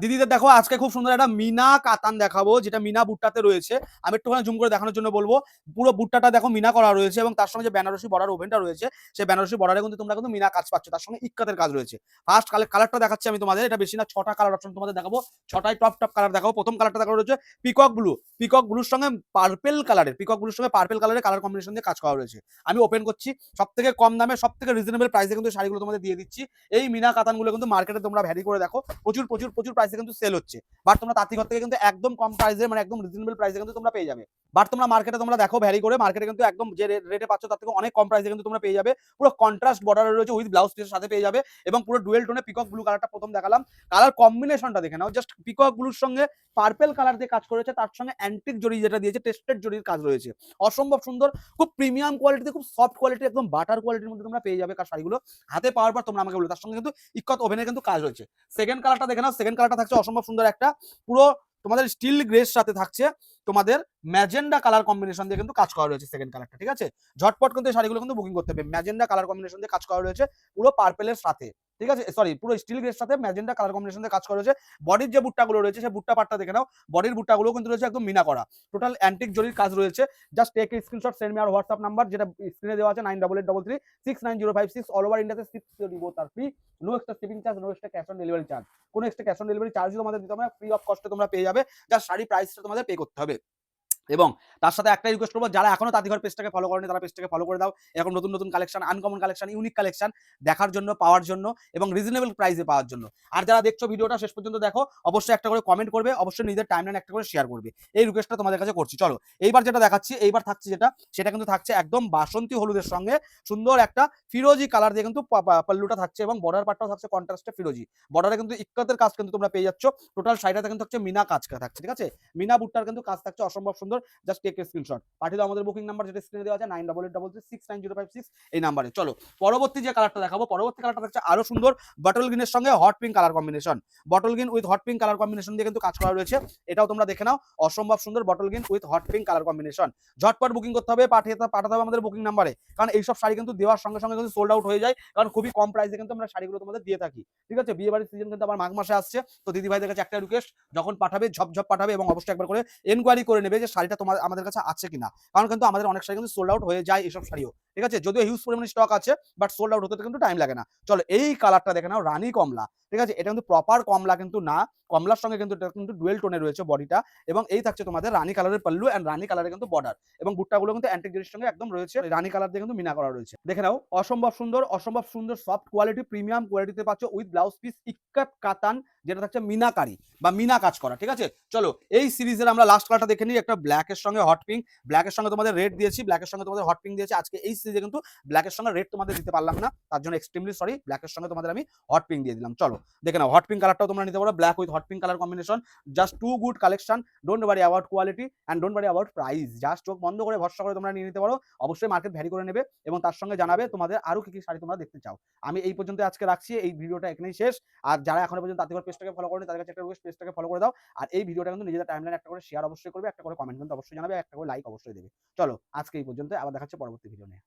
দিদিদের দেখো, আজকে খুব সুন্দর একটা মিনা কাতান দেখাবো, যেটা মিনা বুটটাতে রয়েছে। আমি একটুখানি জুম করে দেখানোর জন্য বলব, পুরো বুটটাটা দেখো মিনা করা রয়েছে এবং তার সঙ্গে যে বেনারসি বর্ডার ওভেনটা রয়েছে, সেই বেনারসি বর্ডারে কিন্তু তোমরা কিন্তু মিনা কাজ পাচ্ছ। তার সঙ্গে ইক্কাতের কাজ রয়েছে। ফার্স্ট কালার কালারটা দেখাচ্ছি আমি তোমাদের, এটা বেশি না, ছটা কালার অপশন তোমাদের দেখাবো। ছটাই টপ টপ কালার দেখাবো। প্রথম কালারটা দেখানো রয়েছে পিকক ব্লু পিকক ব্লুর সঙ্গে পার্পেল কালারের পিকক ব্লুর সঙ্গে পার্পেল কালারের কালার কম্বিনেশন দিয়ে কাজ করা রয়েছে। আমি ওপেন করছি সব থেকে কম দামে সব থেকে রিজনেবল প্রাইসে কিন্তু শাড়িগুলো তোমাদের দিয়ে দিচ্ছি। এই মিনা কাতানগুলো কিন্তু মার্কেটে তোমরা ভ্যারি করে দেখো। প্রচুর প্রচুর প্রচুর প্রাইসে কিন্তু সেল হচ্ছে। বাট তোমরা তাঁতিঘর থেকে কিন্তু একদম কম প্রাইসে মানে একদম রিজনেবল প্রাইসে কিন্তু তোমরা পেয়ে যাবে। বাট তোমরা মার্কেটে তোমরা দেখো ভ্যারি করে মার্কেটে কিন্তু একদম যে রেটে পাচ্ছ তার থেকে অনেক কম প্রাইসে কিন্তু তোমরা পেয়ে যাবে। পুরো কন্ট্রাস্ট বর্ডার রয়েছে উইথ ব্লাউজ পিসের সাথে পেয়ে যাবে এবং পুরো ডুয়েল টোনে পিকক ব্লু কালারটা প্রথম দেখালাম। কালার কম্বিনেশনটা দেখে নাও। জাস্ট পিকক ব্লুর সঙ্গে পার্পেল কালার দিয়ে কাজ করেছে, তার সঙ্গে অ্যান্টিক জড়ি যেটা দিয়েছে টেস্টেড জড়ির কাজ রয়েছে। অসম্ভব সুন্দর, খুব প্রিমিয়াম কোয়ালিটিতে খুব সফট কোয়ালিটি একদম বাটার কোয়ালিটির মধ্যে তোমরা পেয়ে যাবে কার শাড়িগুলো। হাতে পাওয়ার পর তোমরা আমাকে বলো, তার সঙ্গে কিন্তু ইকত ওভেনের কিন্তু কাজ রয়েছে। সেকেন্ড কালারটা দেখে নাও সেকেন্ড কালারটা থাকছে অসম্ভব সুন্দর একটা। পুরো তোমাদের স্টিল গ্রের সাথে থাকছে। তোমাদের ম্যাজেন্ডা কালার কম্বিনেশন দিয়ে কিন্তু কাজ করা রয়েছে সেকেন্ড কালারটা ঠিক আছে? ঝটপট কিন্তু এই শাড়িগুলো কিন্তু বুকিং করতে হবে। ম্যাজেন্ডা কালার কম্বিনেশন দিয়ে কাজ করা রয়েছে পুরো পার্পেলের সাথে। ঠিক আছে? সরি পুরো স্টিল গ্রের সাথে ম্যাজেন্ডা কালার কম্বিনেশন কাজ করা রয়েছে। বডির যে বুট্টাগুলো রয়েছে, সেই বুট্টা পাটটা দেখে নাও। বডির বুট্টাগুলো কিন্তু রয়েছে একদম মিনা করা। টোটাল অ্যান্টিক জরির কাজ রয়েছে। Just take screenshot send me আর হোয়াটসঅ্যাপ নাম্বার যেটা স্ক্রিনে দেওয়া আছে nine double eight double three six nine zero five six all over ইন্ডিয়াতে সিক্স বোথ আর free no extra shipping charge no extra cash on delivery charge কোনো এক্সট্রা ক্যাশ অন ডেলিভারি চার্জও তোমাদের দিতে হবে ফ্রি অফ কস্টে তোমরা পেয়ে যাবে। জাস্ট শাড়ি প্রাইসটা তোমাদের পে করতে হবে। এবং তার সাথে একটা রিকোয়েস্ট করব, যারা এখনও তাঁতিঘর পেজটাকে ফলো করেনি, তারা পেজটাকে ফলো করে দাও। এরকম নতুন নতুন collection uncommon collection unique collection দেখার জন্য, পাওয়ার জন্য এবং রিজনেবল প্রাইসে পাওয়ার জন্য। আর যারা দেখছ ভিডিওটা শেষ পর্যন্ত দেখো, অবশ্যই একটা করে কমেন্ট করবে, অবশ্যই নিজের টাইমলাইন একটা করে শেয়ার করবে। এই রিকোয়েস্টটা তোমাদের কাছে করছি। চলো, এইবার যেটা দেখাচ্ছি, এইবার থাকছে যেটা, সেটা কিন্তু থাকছে একদম বাসন্তী হলুদের সঙ্গে সুন্দর একটা ফিরোজি কালার দিয়ে কিন্তু পাল্লুটা থাকছে এবং বর্ডার পাটটাও থাকছে কন্ট্রাস্টে ফিরোজি। বর্ডারে কিন্তু ইক্কাতের কাজ কিন্তু তোমরা পেয়ে যাচ্ছ। টোটাল শাড়িটাতে কিন্তু হচ্ছে মিনা কাজ থাকছে, ঠিক আছে? মিনা বুটটার কিন্তু কাজ থাকছে অসম্ভব সুন্দর। জাস্ট টেক স্ক্রিনশট পাঠিয়ে আমাদের বুকিং নাম্বার যেটা স্ক্রিনে দেওয়া আছে nine double eight double three six nine zero five six এই নাম্বারে চলো, পরবর্তী যে কালারটা দেখাবো, পরবর্তী কালারটা আরও সুন্দর বটল গ্রিনের সঙ্গে hot pink colour combination bottle green with hot pink colour combination দিয়ে কিন্তু কাজ করা রয়েছে। এটাও তোমরা দেখে নাও, অসম্ভব সুন্দর bottle green with hot pink colour combination ঝটপট বুকিং করতে হবে, পাঠিয়ে পাঠাতে হবে আমাদের বুকিং নাম্বারে কারণ এইসব শাড়ি কিন্তু দেওয়ার সঙ্গে সঙ্গে কিন্তু সোল্ড আউট হয়ে যায়, কারণ খুবই কম প্রাইসে কিন্তু আমরা শাড়িগুলো তোমাদের দিয়ে থাকি। ঠিক আছে? বিয়ে বাড়ির সিজন কিন্তু আবার মাঘ মাসে আসছে, তো দিদি ভাইদের কাছে একটা রিকোয়েস্ট যখন পাঠাবে, ঝপঝপ পাঠাবে এবং অবশ্যই একবার করে এনকোয়ারি করে নেবে যে শাড়িটা তোমার, আমাদের কাছে আছে কিনা? কারণ কিন্তু আমাদের অনেক শাড়ি কিন্তু সোল্ড আউট হয়ে যায় এইসব শাড়িও। ঠিক আছে? যদিও হিউজ পরিমাণে স্টক আছে বাট সোল্ড আউট হতে কিন্তু টাইম লাগে না। চলো, এই কালারটা দেখে নাও, রানী কমলা। ঠিক আছে? এটা কিন্তু প্রপার কমলা কিন্তু না। কমলার সঙ্গে কিন্তু এটা কিন্তু ডুয়েল টোনে রয়েছে বডিটা এবং এই থাকছে তোমাদের রানী কালারের পাল্লু এন্ড রানী কালারের কিন্তু বর্ডার এবং বুট্টাগুলো কিন্তু অ্যান্টিক জেরির সঙ্গে একদম রয়েছে। রানী কালার দিয়ে কিন্তু মিনা করা রয়েছে। দেখে নাও, অসম্ভব সুন্দর অসম্ভব সুন্দর সফট কোয়ালিটি প্রিমিয়াম কোয়ালিটিতে পাচ্ছ উইথ ব্লাউজ পিস ইক্কাত কাতান, যেটা থাকছে মিনাকারি বা মিনা কাজ করা, ঠিক আছে? চলো, এই সিরিজের আমরা লাস্ট কালারটা দেখে নিই, একটা ব্ল্যাকের সঙ্গে হট পিঙ্ক ব্ল্যাকের সঙ্গে তোমাদের রেড দিয়েছি ব্ল্যাকের সঙ্গে তোমাদের হট পিঙ্ক দিয়েছি। আজকে এই সিরিজে কিন্তু ব্ল্যাকের সঙ্গে রেড তোমাদের দিতে পারলাম না। তার জন্য এক্সট্রিমলি সরি ব্ল্যাকের সঙ্গে তোমাদের আমি হট পিঙ্ক দিয়ে দিলাম। চলো, দেখে নাও হট পিঙ্ক কালারটাও তোমরা নিতে পারো black with hot pink colour combination just too good collection don't worry about quality and don't worry about price just চোখ বন্ধ করে, ভরসা করে তোমরা নিয়ে নিতে পারো, অবশ্যই মার্কেট ভ্যারি করে নেবে এবং তার সঙ্গে জানাবে তোমাদের আরও কি কি শাড়ি তোমরা দেখতে চাও। আমি এই পর্যন্ত আজকে রাখছি, এই ভিডিওটা এখানেই শেষ। আর যারা এখনও পর্যন্ত তাঁতিঘর পেজটাকে ফলো করেনি, তাদের কাছে একটা রিকোয়েস্ট পেজটাকে ফলো করে দাও। আর এই ভিডিওটা কিন্তু নিজেদের টাইমলাইন একটা করে শেয়ার অবশ্যই করবে, একটা করে কমেন্ট কিন্তু অবশ্যই জানাবে, একটা করে লাইক অবশ্যই দেবে। চলো, আজকে এই পর্যন্ত আবার দেখাচ্ছে পরবর্তী ভিডিও নিয়ে।